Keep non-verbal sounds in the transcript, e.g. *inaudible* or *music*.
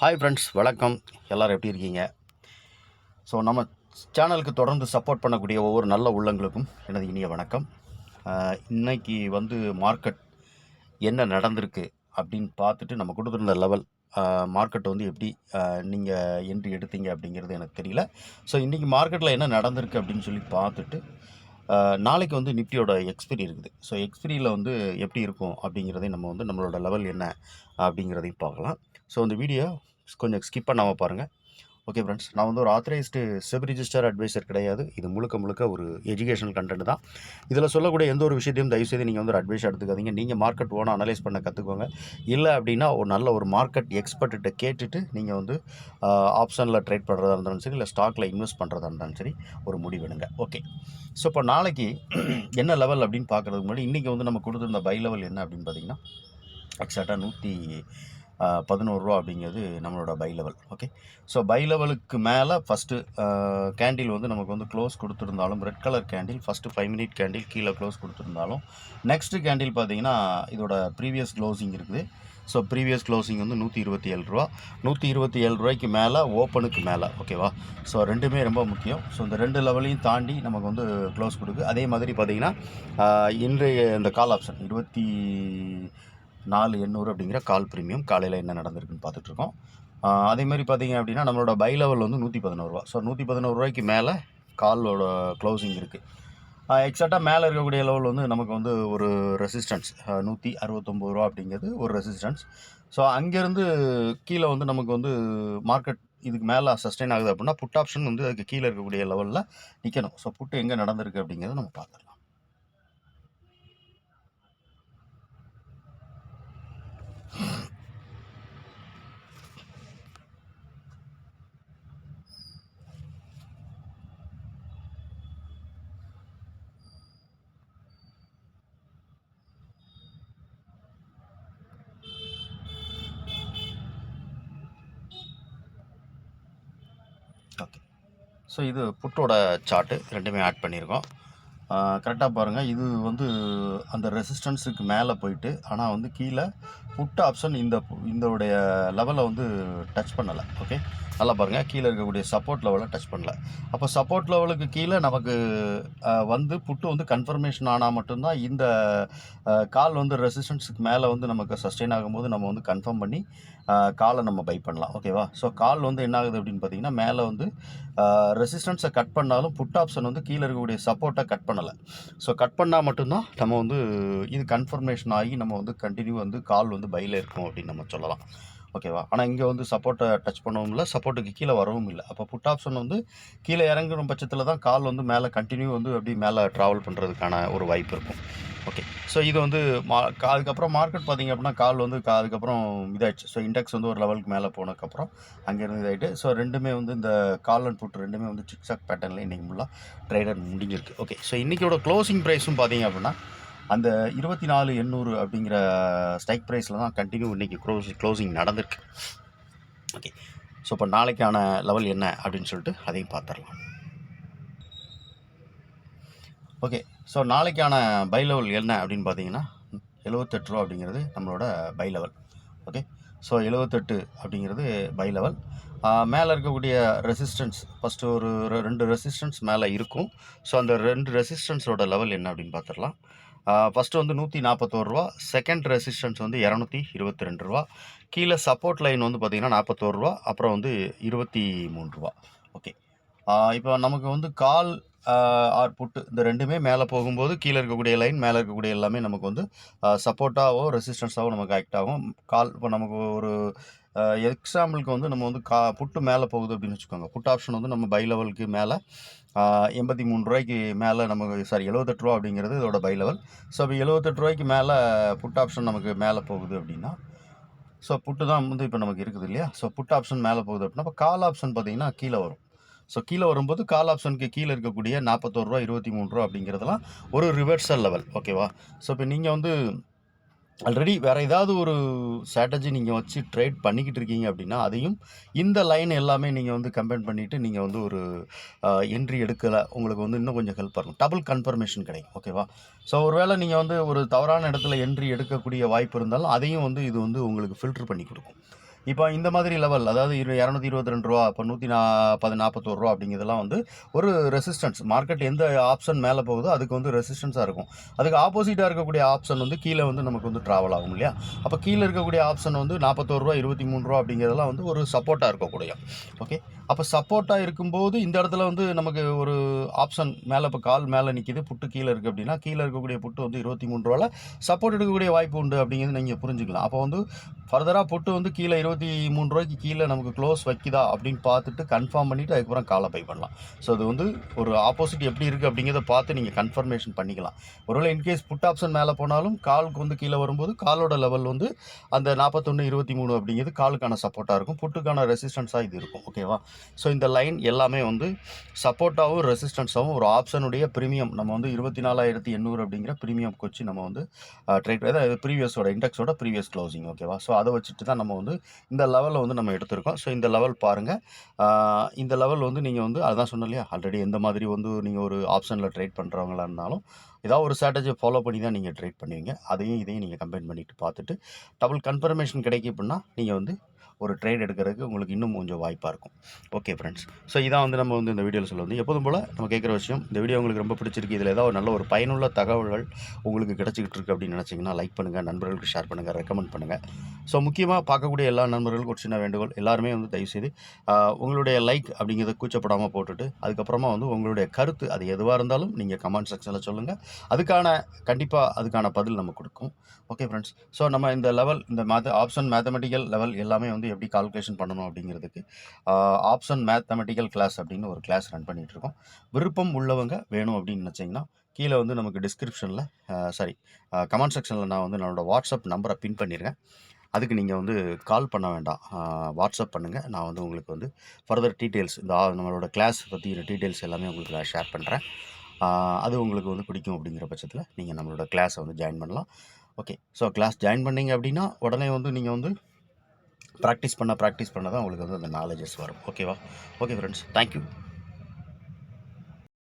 Hi friends வணக்கம். எல்லோரும் எப்படி இருக்கீங்க? ஸோ நம்ம சேனலுக்கு தொடர்ந்து சப்போர்ட் பண்ணக்கூடிய ஒவ்வொரு நல்ல உள்ளங்களுக்கும் எனது இனிய வணக்கம். இன்றைக்கி வந்து மார்க்கெட் என்ன நடந்திருக்கு அப்படின்னு பார்த்துட்டு நம்ம கொடுத்துருந்த லெவல் மார்க்கெட் வந்து எப்படி நீங்கள் என்ட்ரி எடுத்தீங்க அப்படிங்கிறது எனக்கு தெரியல. ஸோ இன்றைக்கி மார்க்கெட்டில் என்ன நடந்திருக்கு அப்படின்னு சொல்லி பார்த்துட்டு நாளைக்கு வந்து நிஃப்டியோட எக்ஸ்பிரி இருக்குது. ஸோ எக்ஸ்பிரியில் வந்து எப்படி இருக்கும் அப்படிங்கிறதையும் நம்ம வந்து நம்மளோட லெவல் என்ன அப்படிங்கிறதையும் பார்க்கலாம். ஸோ அந்த வீடியோ கொஞ்சம் ஸ்கிப் பண்ணாமல் பாருங்கள் ஓகே ஃப்ரெண்ட்ஸ் நான் வந்து ஒரு ஆத்தரைஸ்டு செப் ரிஜிஸ்டர் அட்வைசர் கிடையாது. இது முழுக்க முழுக்க ஒரு எஜுகேஷனல் கண்டென்ட் தான். இதில் சொல்லக்கூடிய எந்த ஒரு விஷயத்தையும் தயவுசெய்து நீங்கள் வந்து ஒரு அட்வைஸ் எடுத்துக்காதீங்க. நீங்கள் மார்க்கெட் ஓனாக அனலைஸ் பண்ண கற்றுக்கோங்க இல்லை அப்படின்னா ஒரு நல்ல ஒரு மார்க்கெட் எக்ஸ்பர்ட்டு கேட்டுட்டு நீங்கள் வந்து ஆப்ஷனில் ட்ரேட் பண்ணுறதா இருந்தாலும் சரி இல்லை ஸ்டாக்கில் இன்வெஸ்ட் பண்ணுறதா இருந்தாலும் சரி ஒரு முடிவெடுங்க ஓகே ஸோ இப்போ நாளைக்கு *clears throat* என்ன லெவல் அப்படின்னு பார்க்குறதுக்கு முன்னாடி இன்றைக்கி வந்து நம்ம கொடுத்துருந்த பை லெவல் என்ன அப்படின்னு பார்த்தீங்கன்னா எக்ஸாக்டாக நூற்றி பதினோரு ரூபா அப்படிங்கிறது நம்மளோட buy level okay? So buy லெவலுக்கு மேலே ஃபஸ்ட்டு கேண்டில் வந்து நமக்கு வந்து close கொடுத்துருந்தாலும் red colour candle first five minute candle கீழே க்ளோஸ் கொடுத்துருந்தாலும் நெக்ஸ்ட்டு கேண்டில் பார்த்தீங்கன்னா இதோட ப்ரீவியஸ் க்ளோசிங் இருக்குது. ஸோ ப்ரீவியஸ் க்ளோசிங் வந்து நூற்றி இருபத்தி ஏழு ரூபா. நூற்றி இருபத்தி ஏழு ரூபாய்க்கு மேலே ஓப்பனுக்கு மேலே ஓகேவா ஸோ ரெண்டுமே ரொம்ப முக்கியம். ஸோ இந்த ரெண்டு லெவலையும் தாண்டி நமக்கு வந்து க்ளோஸ் கொடுக்கு. அதே மாதிரி பார்த்தீங்கன்னா இன்றைய இந்த கால் ஆப்ஷன் இருபத்தி நாலு எண்ணூறு அப்படிங்கிற கால் ப்ரீமியம் காலையில் என்ன நடந்திருக்குன்னு பார்த்துட்ருக்கோம். அதே மாதிரி பார்த்தீங்க அப்படின்னா நம்மளோட பை லெவல் வந்து நூற்றி பதினோருவா ஸோ நூற்றி பதினோரு ரூபாய்க்கு மேலே காலோட க்ளோசிங் இருக்குது எக்ஸாக்டாக மேலே இருக்கக்கூடிய லெவல் வந்து நமக்கு வந்து ஒரு ரெசிஸ்டன்ஸ் நூற்றி அறுபத்தொம்பது ரூபா அப்படிங்கிறது ஒரு ரெசிஸ்டன்ஸ் ஸோ அங்கேருந்து கீழே வந்து நமக்கு வந்து மார்க்கெட் இதுக்கு மேலே சஸ்டெயின் ஆகுது அப்படின்னா புட் ஆப்ஷன் வந்து அதுக்கு கீழே இருக்கக்கூடிய லெவலில் நிற்கணும் ஸோ புட்டு எங்கே நடந்திருக்கு அப்படிங்கிறத நம்ம பார்த்துடலாம் ஓகே ஸோ இது புட்டோட சார்ட்டு ரெண்டுமே ஆட் பண்ணியிருக்கோம். கரெக்டாக பாருங்கள் இது வந்து அந்த ரெசிஸ்டன்ஸுக்கு மேலே போயிட்டு ஆனால் வந்து கீழே புட் ஆப்ஷன் இந்த இதோடைய லெவலை வந்து டச் பண்ணலை. ஓகே நல்லா பாருங்கள் கீழே இருக்கக்கூடிய சப்போர்ட் லெவலை டச் பண்ணல. அப்போ சப்போர்ட் லெவலுக்கு கீழே நமக்கு வந்து புட்டு வந்து கன்ஃபர்மேஷன் ஆனால் மட்டும்தான் இந்த கால் வந்து ரெசிஸ்டன்ஸுக்கு மேலே வந்து நமக்கு சஸ்டெயின் ஆகும்போது நம்ம வந்து கன்ஃபார்ம் பண்ணி காலை நம்ம பை பண்ணலாம். ஓகேவா ஸோ கால் வந்து என்ன ஆகுது அப்படின்னு பார்த்தீங்கன்னா மேலே வந்து ரெசிஸ்டன்ஸை கட் பண்ணாலும் புட் ஆப்ஷன் வந்து கீழே இருக்கக்கூடிய சப்போர்ட்டை கட் பண்ணலை. ஸோ கட் பண்ணால் மட்டும்தான் நம்ம வந்து இது கன்ஃபர்மேஷன் ஆகி நம்ம வந்து கண்டினியூ வந்து கால் வந்து பையில் இருக்கும் அப்படின்னு நம்ம சொல்லலாம். ஓகேவா? ஆனால் இங்கே வந்து சப்போர்ட்டை டச் பண்ணவும் இல்லை சப்போர்ட்டுக்கு கீழே வரவும் இல்லை. அப்போ புட் ஆப்ஷன் வந்து கீழே இறங்குற பட்சத்தில் தான் கால் வந்து மேலே கண்டினியூ வந்து அப்படி மேலே ட்ராவல் பண்ணுறதுக்கான ஒரு வாய்ப்பு இருக்கும். ஓகே. ஸோ இது வந்து மா அதுக்கப்புறம் மார்க்கெட் பார்த்தீங்க அப்படின்னா கால் வந்து கா- அதுக்கப்புறம் இதாகிடுச்சு ஸோ இண்டெக்ஸ் வந்து ஒரு லெவலுக்கு மேலே போனதுக்கப்புறம் அங்கேருந்து இதாகிட்டு ஸோ ரெண்டுமே வந்து இந்த கால் அண்ட் புட் ரெண்டுமே வந்து சிக்ஸாக் பேட்டர்னில் இன்றைக்கி ஃபுல்லாக ட்ரேடர் முடிஞ்சிருக்கு. ஓகே ஸோ இன்றைக்கியோட க்ளோசிங் ப்ரைஸும் பார்த்திங்க அப்படின்னா அந்த இருபத்தி நாலு எண்ணூறு அப்படிங்கிற ஸ்ட்ரைக் ப்ரைஸில் தான் கண்டினியூ இன்றைக்கி க்ளோஸ் க்ளோசிங் நடந்திருக்கு. ஓகே ஸோ இப்போ நாளைக்கான லெவல் என்ன அப்படின்னு சொல்லிட்டு அதையும் பார்த்துடலாம். ஓகே ஸோ நாளைக்கான பை லெவல் என்ன அப்படின்னு பார்த்தீங்கன்னா எழுவத்தெட்டு ரூபா அப்படிங்கிறது நம்மளோட பை லெவல் ஓகே ஸோ எழுபத்தெட்டு அப்படிங்கிறது பை லெவல் மேலே இருக்கக்கூடிய ரெசிஸ்டன்ஸ் ஃபஸ்ட்டு ஒரு ரெ- ரெண்டு ரெசிஸ்டன்ஸ் மேலே இருக்கும். ஸோ அந்த ரெண்டு ரெசிஸ்டன்ஸோட லெவல் என்ன அப்படின்னு பார்த்துடலாம் ஃபஸ்ட்டு வந்து நூற்றி நாற்பத்தோரு ரூபா செகண்ட் ரெசிஸ்டன்ஸ் வந்து இரநூத்தி இருபத்தி ரெண்டு ரூபா. கீழே சப்போர்ட் லைன் வந்து பார்த்திங்கன்னா நாற்பத்தோரு ரூபா அப்புறம் வந்து இருபத்தி மூணு ரூபா. ஓகே இப்போ நமக்கு வந்து கால் ஆர் புட்டு இந்த ரெண்டுமே மேலே போகும்போது கீழே இருக்கக்கூடிய லைன் மேலே இருக்கக்கூடிய எல்லாமே நமக்கு வந்து சப்போர்ட்டாகவோ ரெசிஸ்டன்ஸாகவோ நமக்கு ஆக்ட் ஆகும். கால் இப்போ நமக்கு ஒரு எக்ஸாம்பிளுக்கு வந்து நம்ம வந்து கா புட்டு மேலே போகுது அப்படின்னு வச்சுக்கோங்க. புட் ஆப்ஷன் வந்து நம்ம பை லெவலுக்கு மேலே எண்பத்தி மூணு ரூபாய்க்கு மேலே நமக்கு சாரி எழுபத்தெட்டு ரூபா அப்படிங்கிறது இதோட பை லெவல் ஸோ இப்போ எழுபத்தெட்டு ரூபாய்க்கு மேலே புட் ஆப்ஷன் நமக்கு மேலே போகுது அப்படின்னா ஸோ புட்டு தான் வந்து இப்போ நமக்கு இருக்குது இல்லையா? ஸோ புட் ஆப்ஷன் மேலே போகுது அப்படின்னா இப்போ கால் ஆப்ஷன் பார்த்தீங்கன்னா கீழே வரும். ஸோ கீழே வரும்போது கால் ஆப்ஷனுக்கு கீழே இருக்கக்கூடிய நாற்பத்தோரு ரூபா இருபத்தி மூணு ரூபா அப்படிங்கிறதெல்லாம் ஒரு ரிவர்சல் லெவல் ஓகேவா ஸோ இப்போ நீங்கள் வந்து ஆல்ரெடி வேறு ஏதாவது ஒரு ஸ்ட்ராட்டஜி நீங்கள் வச்சு ட்ரேட் பண்ணிக்கிட்டு இருக்கீங்க அப்படின்னா அதையும் இந்த லைன் எல்லாமே நீங்கள் வந்து கம்பைன் பண்ணிவிட்டு நீங்கள் வந்து ஒரு என்ட்ரி எடுக்கலை உங்களுக்கு வந்து இன்னும் கொஞ்சம் ஹெல்ப் இருக்கும் டபுள் கன்ஃபர்மேஷன் கிடைக்கும். ஓகேவா ஸோ ஒருவேளை நீங்கள் வந்து ஒரு தவறான இடத்துல என்ட்ரி எடுக்கக்கூடிய வாய்ப்பு இருந்தாலும் அதையும் வந்து இது வந்து உங்களுக்கு ஃபில்டர் பண்ணி கொடுக்கும். இப்போ இந்த மாதிரி லெவல் அதாவது இரு இரநூத்தி இருபத்தி ரெண்டு ரூபா இப்போ நூற்றி நா பது நாற்பத்தோரு ரூபா அப்படிங்கிறதெல்லாம் வந்து ஒரு ரெசிஸ்டன்ஸ் மார்க்கெட் எந்த ஆப்ஷன் மேலே போகுதோ அதுக்கு வந்து ரெசிஸ்டன்ஸாக இருக்கும். அதுக்கு ஆப்போசிட்டாக இருக்கக்கூடிய ஆப்ஷன் வந்து கீழே வந்து நமக்கு வந்து ட்ராவல் ஆகும் இல்லையா? அப்போ கீழே இருக்கக்கூடிய ஆப்ஷன் வந்து நாற்பத்தோரு ரூபா இருபத்தி மூணு ரூபா அப்படிங்கிறதெல்லாம் வந்து ஒரு சப்போர்ட்டாக இருக்கக்கூடிய. ஓகே அப்போ சப்போர்ட்டாக இருக்கும்போது இந்த இடத்துல வந்து நமக்கு ஒரு ஆப்ஷன் மேலே இப்போ கால் மேலே நிற்கிது புட்டு கீழே இருக்குது அப்படின்னா கீழே இருக்கக்கூடிய புட்டு வந்து இருபத்தி மூணு ரூபாவில் சப்போர்ட் எடுக்கக்கூடிய வாய்ப்பு உண்டு அப்படிங்கிறது நீங்கள் புரிஞ்சுக்கலாம். அப்போ வந்து ஃபர்தராக புட்டு வந்து கீழே இருபத்தி மூணு ரூபாய்க்கு கீழே நமக்கு க்ளோஸ் வைக்குதா அப்படின்னு பார்த்துட்டு கன்ஃபார்ம் பண்ணிவிட்டு அதுக்கப்புறம் காலை பை பண்ணலாம். ஸோ அது வந்து ஒரு ஆப்போசிட் எப்படி இருக்குது அப்படிங்கிறத பார்த்து நீங்கள் கன்ஃபர்மேஷன் பண்ணிக்கலாம். ஒருவேளை இன்கேஸ் புட் ஆப்ஷன் மேலே போனாலும் காலுக்கு வந்து கீழே வரும்போது காலோட லெவல் வந்து அந்த நாற்பத்தொன்று இருபத்தி மூணு அப்படிங்கிறது காலுக்கான சப்போர்ட்டாக இருக்கும். புட்டுக்கான ரெசிஸ்டன்ஸாக இது இருக்கும். ஓகேவா ஸோ இந்த லைன் எல்லாமே வந்து சப்போர்ட்டாகவும் ரெசிஸ்டன்ஸாகவும் ஒரு ஆப்ஷனுடைய ப்ரீமியம் நம்ம வந்து இருபத்தி நாலாயிரத்தி எண்ணூறு அப்படிங்கிற ப்ரீமியம் வச்சு நம்ம வந்து ட்ரேட் அதாவது ப்ரீவியஸோட இண்டெக்ஸோட ப்ரீவியஸ் க்ளோசிங் ஓகேவா ஸோ அதை வச்சுட்டு தான் நம்ம வந்து இந்த லெவலில் வந்து நம்ம எடுத்திருக்கோம். ஸோ இந்த லெவல் பாருங்கள் இந்த லெவல் வந்து நீங்கள் வந்து அதான் சொன்னேன் இல்லையா? ஆல்ரெடி எந்த மாதிரி வந்து நீங்கள் ஒரு ஆப்ஷனில் ட்ரேட் பண்ணுறவங்களா இருந்தாலும் ஏதாவது ஒரு ஸ்ட்ராட்டஜியை ஃபாலோ பண்ணி தான் நீங்கள் ட்ரேட் பண்ணுவீங்க. அதையும் இதையும் நீங்கள் கம்பைன் பண்ணிட்டு பார்த்துட்டு டபுள் கன்ஃபர்மேஷன் கிடைக்கும் அப்படின்னா நீங்கள் வந்து ஒரு ட்ரேட் எடுக்கிறதுக்கு உங்களுக்கு இன்னும் கொஞ்சம் வாய்ப்பாக இருக்கும். ஓகே ஃப்ரெண்ட்ஸ் ஸோ இதான் வந்து நம்ம வந்து இந்த வீடியோவில் சொல்ல வந்து எப்போதும் போல் நம்ம கேட்குற விஷயம் இந்த வீடியோ உங்களுக்கு ரொம்ப பிடிச்சிருக்கு. இதில் ஏதாவது ஒரு நல்ல ஒரு பயனுள்ள தகவல்கள் உங்களுக்கு கிடச்சிக்கிட்டு இருக்குது அப்படின்னு நினச்சிங்கன்னா லைக் பண்ணுங்கள் நண்பர்களுக்கு ஷேர் பண்ணுங்கள் ரெக்கமெண்ட் பண்ணுங்கள் ஸோ முக்கியமாக பார்க்கக்கூடிய எல்லா நண்பர்களுக்கும் ஒரு சின்ன வேண்டுகோள். எல்லாருமே வந்து தயவுசெய்து உங்களுடைய லைக் அப்படிங்கிறத கூச்சப்படாமல் போட்டுட்டு அதுக்கப்புறமா வந்து உங்களுடைய கருத்து அது எதுவாக இருந்தாலும் நீங்கள் கமெண்ட் செக்ஷனில் சொல்லுங்கள் அதுக்கான கண்டிப்பாக அதுக்கான பதில் நம்ம கொடுக்கும். ஓகே ஃப்ரெண்ட்ஸ் ஸோ நம்ம இந்த லெவல் இந்த மேத் ஆப்ஷன் மேத்தமெட்டிக்கல் லெவல் எல்லாமே வந்து எப்படி கால்குலேஷன் பண்ணணும் அப்படிங்கிறதுக்கு ஆப்ஷன் மேத்தமெட்டிக்கல் கிளாஸ் அப்படின்னு ஒரு கிளாஸ் ரன் பண்ணிகிட்ருக்கோம் இருக்கோம் விருப்பம் உள்ளவங்க வேணும் அப்படின்னு நினச்சிங்கன்னா கீழே வந்து நமக்கு டிஸ்கிரிப்ஷனில் சாரி கமெண்ட் செக்ஷனில் நான் வந்து என்னோடய வாட்ஸ்அப் நம்பரை பின் பண்ணிடுறேன் அதுக்கு நீங்கள் வந்து கால் பண்ண வேண்டாம். வாட்ஸ்அப் பண்ணுங்கள் நான் வந்து உங்களுக்கு வந்து ஃபர்தர் டீட்டெயில்ஸ் இந்த நம்மளோட கிளாஸ் பற்றின டீட்டெயில்ஸ் எல்லாமே உங்களுக்கு நான் ஷேர் பண்ணுறேன் அது உங்களுக்கு வந்து பிடிக்கும் அப்படிங்கிற பட்சத்தில் நீங்கள் நம்மளோட கிளாஸை வந்து ஜாயின் பண்ணலாம். ஓகே ஸோ கிளாஸ் ஜாயின் பண்ணிங்க அப்படின்னா உடனே வந்து நீங்கள் வந்து ப்ராக்டிஸ் பண்ண ப்ராக்டிஸ் பண்ண தான் உங்களுக்கு வந்து அந்த நாலேஜஸ் வரும். ஓகேவா ஓகே ஃப்ரெண்ட்ஸ் தேங்க்யூ